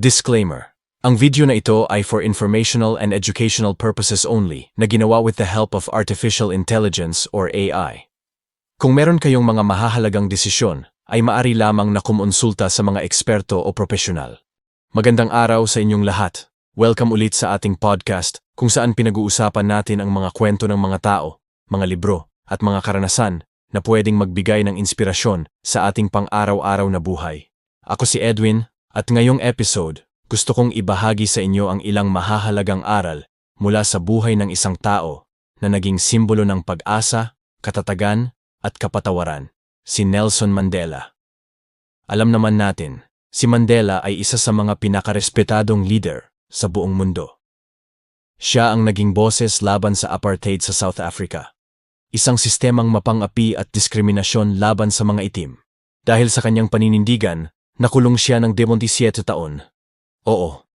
Disclaimer. Ang video na ito ay for informational and educational purposes only na ginawa with the help of Artificial Intelligence or AI. Kung meron kayong mga mahahalagang desisyon, ay maari lamang na kumonsulta sa mga eksperto o profesional. Magandang araw sa inyong lahat. Welcome ulit sa ating podcast kung saan pinag-uusapan natin ang mga kwento ng mga tao, mga libro, at mga karanasan na pwedeng magbigay ng inspirasyon sa ating pang-araw-araw na buhay. Ako si Edwin, at ngayong episode, gusto kong ibahagi sa inyo ang ilang mahahalagang aral mula sa buhay ng isang tao na naging simbolo ng pag-asa, katatagan, at kapatawaran, si Nelson Mandela. Alam naman natin, si Mandela ay isa sa mga pinakarespetadong leader sa buong mundo. Siya ang naging boses laban sa apartheid sa South Africa isang sistemang mapang-api at diskriminasyon laban sa mga itim. Dahil sa kanyang paninindigan, nakulong siya ng 27 taon. Oo,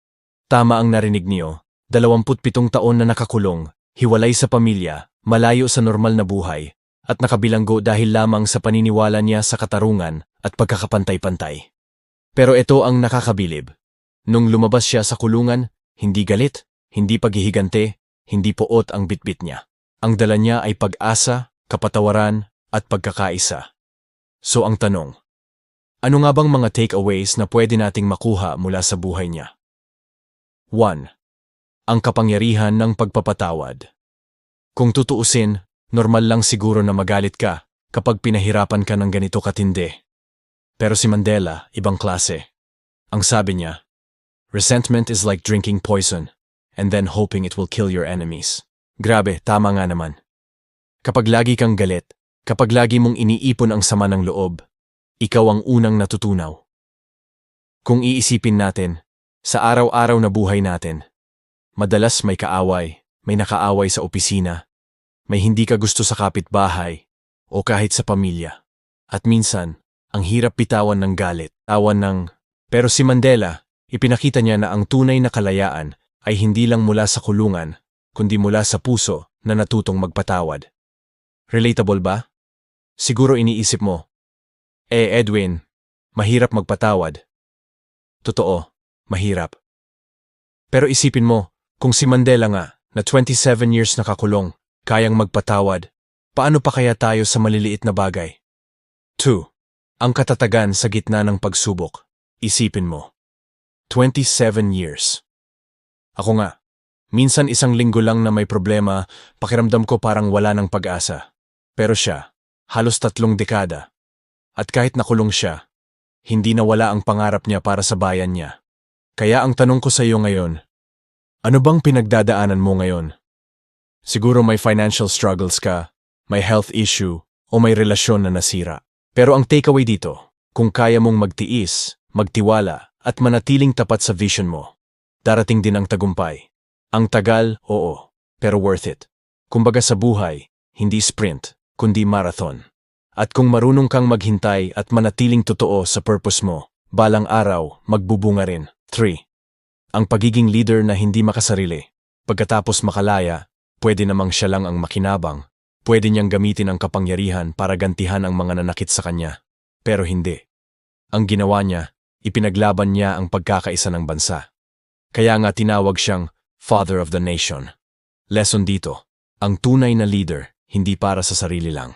tama ang narinig niyo, 27 taon na nakakulong, hiwalay sa pamilya, malayo sa normal na buhay, at nakabilanggo dahil lamang sa paniniwala niya sa katarungan at pagkakapantay-pantay. Pero ito ang nakakabilib. Nung lumabas siya sa kulungan, hindi galit, hindi paghihigante, hindi poot ang bitbit niya. Ang dala niya ay pag-asa, kapatawaran, at pagkakaisa. So ang tanong, ano nga bang mga takeaways na pwede nating makuha mula sa buhay niya? 1. Ang kapangyarihan ng pagpapatawad. Kung tutuusin, normal lang siguro na magalit ka kapag pinahirapan ka ng ganito katindi. Pero si Mandela, ibang klase. Ang sabi niya, Resentment is like drinking poison and then hoping it will kill your enemies. Grabe, tama nga naman. Kapag lagi kang galit, kapag lagi mong iniipon ang sama ng loob, ikaw ang unang natutunaw. Kung iisipin natin, sa araw-araw na buhay natin, madalas may kaaway, may nakaaway sa opisina, may hindi ka gusto sa kapitbahay, o kahit sa pamilya. At minsan, ang hirap bitawan ng galit, tawan ng... Pero si Mandela, ipinakita niya na ang tunay na kalayaan ay hindi lang mula sa kulungan, kundi mula sa puso na natutong magpatawad. Relatable ba? Siguro iniisip mo, Eh Edwin, mahirap magpatawad. Totoo, mahirap. Pero isipin mo, kung si Mandela nga, na 27 years nakakulong, kayang magpatawad, paano pa kaya tayo sa maliliit na bagay? 2. Ang katatagan sa gitna ng pagsubok. Isipin mo. 27 years. Ako nga, Minsan isang linggo lang na may problema, pakiramdam ko parang wala ng pag-asa. Pero siya, halos tatlong dekada. At kahit nakulong siya, hindi nawala ang pangarap niya para sa bayan niya. Kaya ang tanong ko sa iyo ngayon, ano bang pinagdadaanan mo ngayon? Siguro may financial struggles ka, may health issue, o may relasyon na nasira. Pero ang takeaway dito, kung kaya mong magtiis, magtiwala, at manatiling tapat sa vision mo, darating din ang tagumpay. Ang tagal, oo, pero worth it. Kumbaga sa buhay, hindi sprint, kundi marathon. At kung marunong kang maghintay at manatiling totoo sa purpose mo, balang araw, magbubunga rin. 3. Ang pagiging leader na hindi makasarili. Pagkatapos makalaya, pwede namang siya lang ang makinabang. Pwede niyang gamitin ang kapangyarihan para gantihan ang mga nanakit sa kanya. Pero hindi. Ang ginawa niya, ipinaglaban niya ang pagkakaisa ng bansa. Kaya nga tinawag siyang Father of the Nation. Lesson dito, ang tunay na leader hindi para sa sarili lang.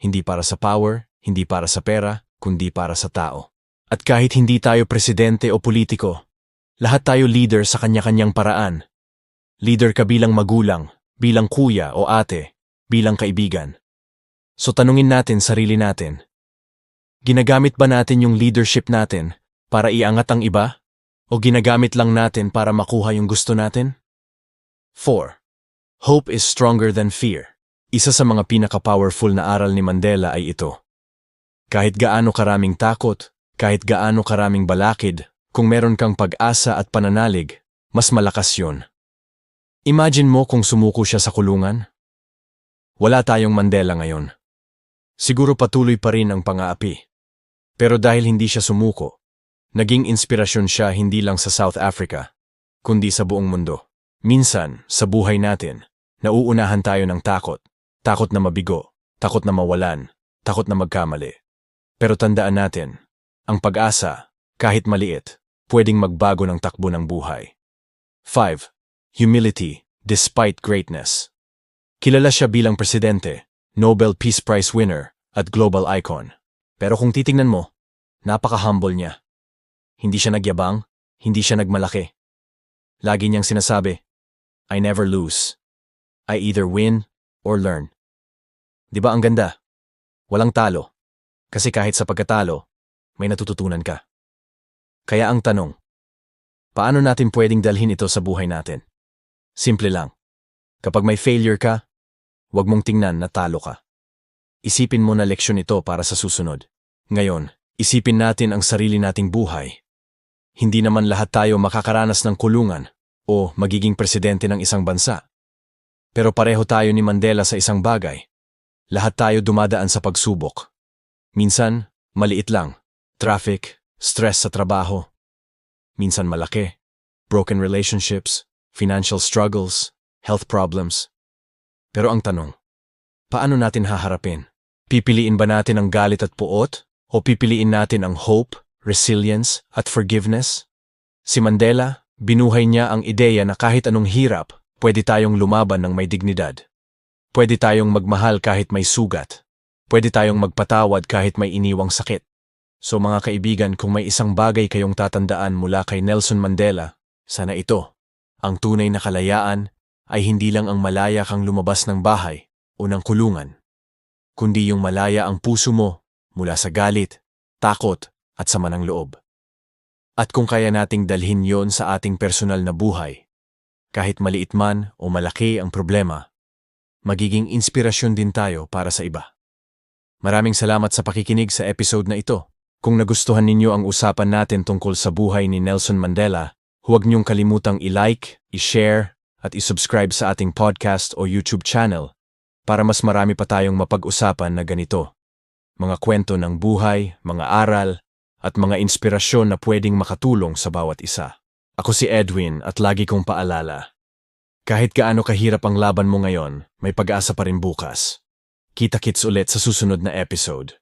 Hindi para sa power, hindi para sa pera, kundi para sa tao. At kahit hindi tayo presidente o politiko, lahat tayo leader sa kanya-kanyang paraan. Leader ka bilang magulang, bilang kuya o ate, bilang kaibigan. So tanungin natin sarili natin, ginagamit ba natin yung leadership natin para iangat ang iba? O ginagamit lang natin para makuha yung gusto natin? 4. Hope is stronger than fear. Isa sa mga pinaka-powerful na aral ni Mandela ay ito. Kahit gaano karaming takot, kahit gaano karaming balakid, kung meron kang pag-asa at pananalig, mas malakas yun. Imagine mo kung sumuko siya sa kulungan. Wala tayong Mandela ngayon. Siguro patuloy pa rin ang pang-aapi. Pero dahil hindi siya sumuko, naging inspirasyon siya hindi lang sa South Africa, kundi sa buong mundo. Minsan, sa buhay natin, nauunahan tayo ng takot. Takot na mabigo, takot na mawalan, takot na magkamali. Pero tandaan natin, ang pag-asa, kahit maliit, pwedeng magbago ng takbo ng buhay. 5. Humility, despite greatness. Kilala siya bilang presidente, Nobel Peace Prize winner, at global icon. Pero kung titingnan mo, napaka-humble niya. Hindi siya nagyabang, hindi siya nagmalaki. Lagi niyang sinasabi, I never lose. I either win or learn. Di ba ang ganda? Walang talo. Kasi kahit sa pagkatalo, may natututunan ka. Kaya ang tanong, paano natin pwedeng dalhin ito sa buhay natin? Simple lang. Kapag may failure ka, huwag mong tingnan na talo ka. Isipin mo na leksyon ito para sa susunod. Ngayon, isipin natin ang sarili nating buhay. Hindi naman lahat tayo makakaranas ng kulungan o magiging presidente ng isang bansa. Pero pareho tayo ni Mandela sa isang bagay. Lahat tayo dumadaan sa pagsubok. Minsan, maliit lang. Traffic, stress sa trabaho. Minsan malaki. Broken relationships, financial struggles, health problems. Pero ang tanong, paano natin haharapin? Pipiliin ba natin ang galit at puot? O pipiliin natin ang hope, resilience, at forgiveness? Si Mandela, binuhay niya ang ideya na kahit anong hirap, pwede tayong lumaban ng may dignidad. Pwede tayong magmahal kahit may sugat. Pwede tayong magpatawad kahit may iniwang sakit. So mga kaibigan, kung may isang bagay kayong tatandaan mula kay Nelson Mandela, sana ito. Ang tunay na kalayaan ay hindi lang ang malaya kang lumabas ng bahay o ng kulungan, kundi yung malaya ang puso mo mula sa galit, takot at sama ng loob. At kung kaya nating dalhin yon sa ating personal na buhay, kahit maliit man o malaki ang problema, magiging inspirasyon din tayo para sa iba. Maraming salamat sa pakikinig sa episode na ito. Kung nagustuhan ninyo ang usapan natin tungkol sa buhay ni Nelson Mandela, huwag niyong kalimutang i-like, i-share, at i-subscribe sa ating podcast o YouTube channel para mas marami pa tayong mapag-usapan na ganito. Mga kwento ng buhay, mga aral, at mga inspirasyon na pwedeng makatulong sa bawat isa. Ako si Edwin at lagi kong paalala. Kahit gaano kahirap ang laban mo ngayon, may pag-asa pa rin bukas. Kita-kits ulit sa susunod na episode.